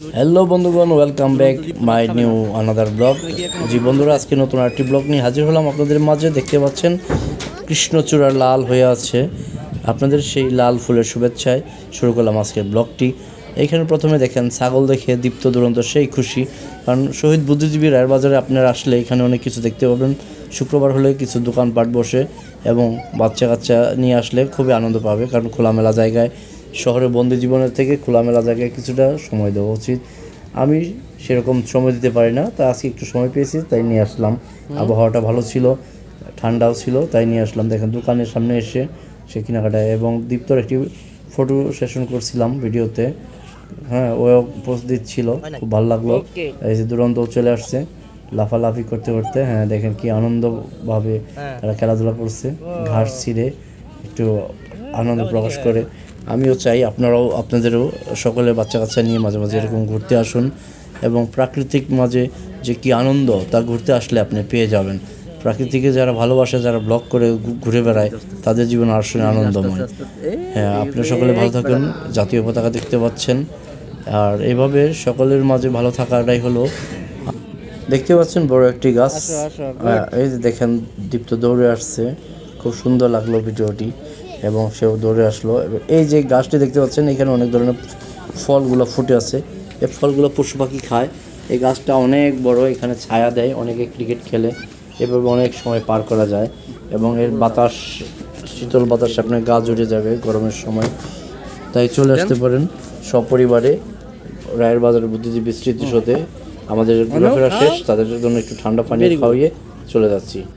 Hello বন্ধুগণ welcome back my new another blog জি, বন্ধুরা, আজকে নতুন আরেকটি ব্লগ নিয়ে হাজির হলাম। আপনাদের মাঝে দেখতে পাচ্ছেন কৃষ্ণচূড়া লাল হয়ে আছে। আপনাদের সেই লাল ফুলের শুভেচ্ছায় শুরু করলাম আজকের ব্লগটি এইখানে প্রথমে দেখেন, ছাগল দেখে দীপ্ত দুরন্ত, সেই খুশি। কারণ শহীদ বুদ্ধিজীবী রায়ের বাজারে আপনারা আসলে এখানে অনেক কিছু দেখতে পাবেন। শুক্রবার হলে কিছু দোকানপাট বসে এবং বাচ্চা কাচ্চা নিয়ে আসলে খুবই আনন্দ পাবে, কারণ খোলামেলা জায়গায় শহরে বন্দি জীবনের থেকে খোলামেলা জায়গায় কিছুটা সময় দেওয়া উচিত। আমি সেরকম সময় দিতে পারি না তা আজকে একটু সময় পেয়েছি তাই নিয়ে আসলাম। আবহাওয়াটা ভালো ছিল ঠান্ডাও ছিল তাই নিয়ে আসলাম। দেখেন দোকানের সামনে এসে সে কেনাকাটায় এবং দীপ্তর একটি ফটো সেশন করছিলাম ভিডিওতে। হ্যাঁ ও পোস্ট দিচ্ছিল খুব ভালো লাগল। এই যে দুরন্ত চলে আসছে লাফালাফি করতে করতে হ্যাঁ দেখেন কি আনন্দভাবে তারা খেলাধুলা করছে ঘাস ছিঁড়ে একটু আনন্দ প্রকাশ করে। আমিও চাই আপনারাও আপনাদেরও সকলে বাচ্চা কাচ্চা নিয়ে মাঝে মাঝে এরকম ঘুরতে আসুন এবং প্রাকৃতিক মাঝে যে কি আনন্দ তা ঘুরতে আসলে আপনি পেয়ে যাবেন। প্রাকৃতিকে যারা ভালোবাসে যারা ব্লগ করে ঘুরে বেড়ায় তাদের জীবন আসলে আনন্দময়। হ্যাঁ আপনি সকলে ভালো থাকুন জাতীয় পতাকা দেখতে পাচ্ছেন। আর এভাবে সকলের মাঝে ভালো থাকাটাই হলো। দেখতে পাচ্ছেন বড় একটি গাছ। হ্যাঁ, এই যে দেখেন দীপ্ত দৌড়ে আসছে। খুব সুন্দর লাগল ভিডিওটি। এবং সেও দৌড়ে আসলো। এবার এই যে গাছটি দেখতে পাচ্ছেন এখানে অনেক ধরনের ফলগুলো ফুটে আছে। এই ফলগুলো পশু পাখি খায়। এই গাছটা অনেক বড় এখানে ছায়া দেয় অনেকে ক্রিকেট খেলে। এভাবে অনেক সময় পার করা যায় এবং এর বাতাস শীতল বাতাস আপনার গা জুড়ে যাবে গরমের সময়। তাই চলে আসতে পারেন সপরিবারে রায়ের বাজারের বুদ্ধিজীবী স্মৃতিসৌধে। আমাদের ঘোরাফেরা শেষ তাদের জন্য একটু ঠান্ডা পানি খাওয়িয়ে চলে যাচ্ছি।